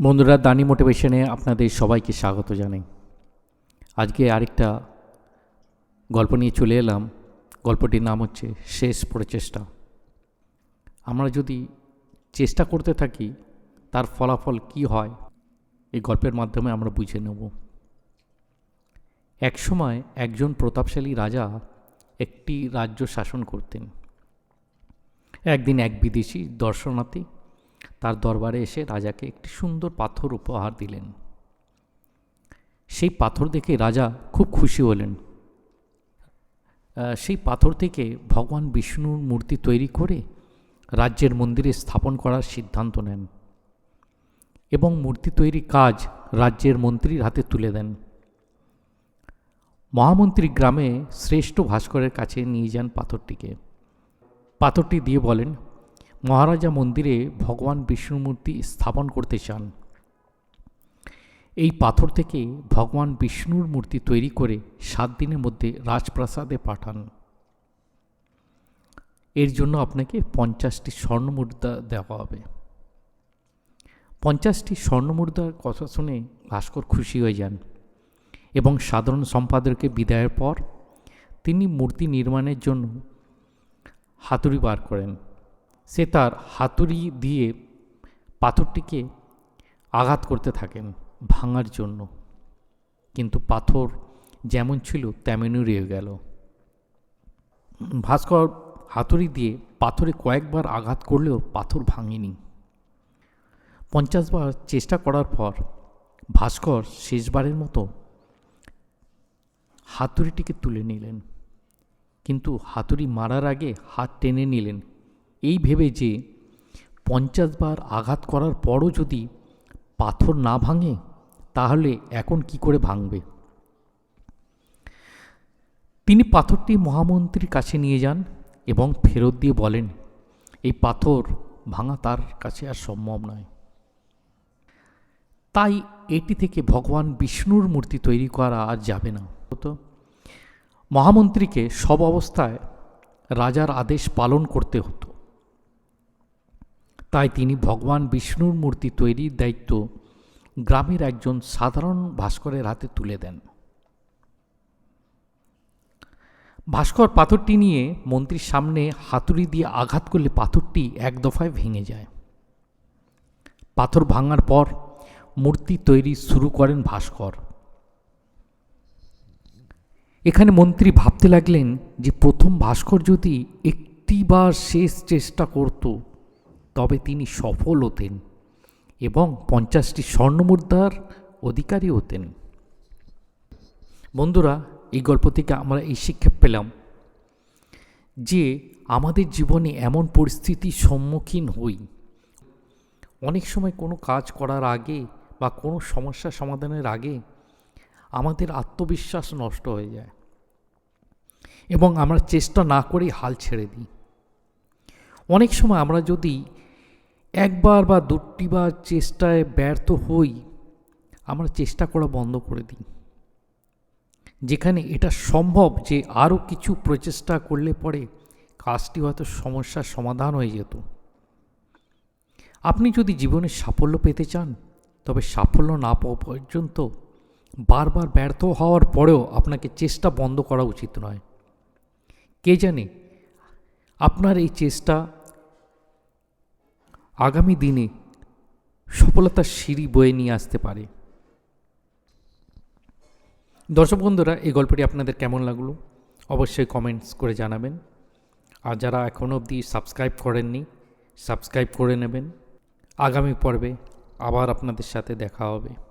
বন্ধুরা, দানি মোটিভেশনে আপনাদের সবাইকে স্বাগত জানাই। আজকে আরেকটা গল্প নিয়ে চলে এলাম। গল্পটির নাম হচ্ছে শেষ প্রচেষ্টা আমরা যদি চেষ্টা করতে থাকি, তার ফলাফল কি হয়, এই গল্পের মাধ্যমে আমরা বুঝে নেব। একসময় একজন প্রতাপশালী রাজা একটি রাজ্য শাসন করতেন। একদিন এক বিদেশি দর্শনার্থী তার দরবারে এসে রাজাকে একটি সুন্দর পাথর উপহার দিলেন। সেই পাথর দেখে রাজা খুব খুশি হলেন। সেই পাথর থেকে ভগবান বিষ্ণুর মূর্তি তৈরি করে রাজ্যের মন্দিরে স্থাপন করার সিদ্ধান্ত নেন এবং মূর্তি তৈরি কাজ রাজ্যের মন্ত্রীর হাতে তুলে দেন। মহামন্ত্রী গ্রামে শ্রেষ্ঠ ভাস্করের কাছে নিয়ে যান পাথরটিকে। পাথরটি দিয়ে বলেন মহারাজা মন্দিরে ভগবান বিষ্ণু মূর্তি স্থাপন করতে চান। এই পাথর থেকে ভগবান বিষ্ণুর মূর্তি তৈরি করে সাত দিনের মধ্যে রাজপ্রাসাদে পাঠান। এর জন্য আপনাকে পঞ্চাশটি স্বর্ণমুদ্রা দেওয়া হবে। পঞ্চাশটি স্বর্ণমুদ্রার কথা শুনে ভাস্কর খুশি হয়ে যান এবং সাধারণ সম্পাদককে বিদায়ের পর তিনি মূর্তি নির্মাণের জন্য হাতুড়ি বার করেন। সে তার হাতুড়ি দিয়ে পাথরটিকে আঘাত করতে থাকেন ভাঙার জন্য। কিন্তু পাথর যেমন ছিল তেমনই রয়ে গেল। ভাস্কর হাতুড়ি দিয়ে পাথরে কয়েকবার আঘাত করলেও পাথর ভাঙেনি। পঞ্চাশবার চেষ্টা করার পর ভাস্কর শেষবারের মতো হাতুড়িটিকে তুলে নিলেন। কিন্তু হাতুড়ি মারার আগে হাত টেনে নিলেন। এই ভেবে যে পঞ্চাশ বার আঘাত করার পরও যদি পাথর না ভাঙে, তাহলে এখন কি করে ভাঙবে? তিনি পাথরটি মহামন্ত্রীর কাছে নিয়ে যান এবং ফেরত দিয়ে বলেন, এই পাথর ভাঙা তার কাছে আর সম্ভব নয়। তাই এটি থেকে ভগবান বিষ্ণুর মূর্তি তৈরি করা আর যাবে না। তো মহামন্ত্রীকে সব অবস্থায় রাজার আদেশ পালন করতে হতো। তাই তিনি ভগবান বিষ্ণুর মূর্তি তৈরির দায়িত্ব গ্রামের একজন সাধারণ ভাস্করের হাতে তুলে দেন। ভাস্কর পাথরটি নিয়ে মন্ত্রীর সামনে হাতুড়ি দিয়ে আঘাত করলে পাথরটি এক দফায় ভেঙে যায়। পাথর ভাঙার পর মূর্তি তৈরি শুরু করেন ভাস্কর। এখানে মন্ত্রী ভাবতে লাগলেন যে প্রথম ভাস্কর যদি একটিবার শেষ চেষ্টা করত তবে তিনি সফল হতেন এবং পঞ্চাশটি স্বর্ণমুদ্রার অধিকারী হতেন। বন্ধুরা, এই গল্প থেকে আমরা এই শিক্ষা পেলাম যে আমাদের জীবনে এমন পরিস্থিতির সম্মুখীন হই। অনেক সময় কোনো কাজ করার আগে বা কোনো সমস্যা সমাধানের আগে আমাদের আত্মবিশ্বাস নষ্ট হয়ে যায় এবং আমরা চেষ্টা না করেই হাল ছেড়ে দিই। অনেক সময় আমরা যদি একবার বা দুটিবার চেষ্টায় ব্যর্থ হই, আমরা চেষ্টা করা বন্ধ করে দিই। যেখানে এটা সম্ভব যে আরও কিছু প্রচেষ্টা করলে পরে কাজটি হয়তো সমস্যার সমাধান হয়ে যেত। আপনি যদি জীবনে সাফল্য পেতে চান, তবে সাফল্য না পাওয়া পর্যন্ত বারবার ব্যর্থ হওয়ার পরেও আপনাকে চেষ্টা বন্ধ করা উচিত নয়। কে জানে, আপনার এই চেষ্টা আগামী দিনে সফলতার সিঁড়ি বয়ে নিয়ে আসতে পারে। দর্শক বন্ধুরা, এই গল্পটি আপনাদের কেমন লাগল? অবশ্যই কমেন্টস করে জানাবেন। আর যারা এখনও অবধি সাবস্ক্রাইব করেননি সাবস্ক্রাইব করে নেবেন। আগামী পর্বে আবার আপনাদের সাথে দেখা হবে।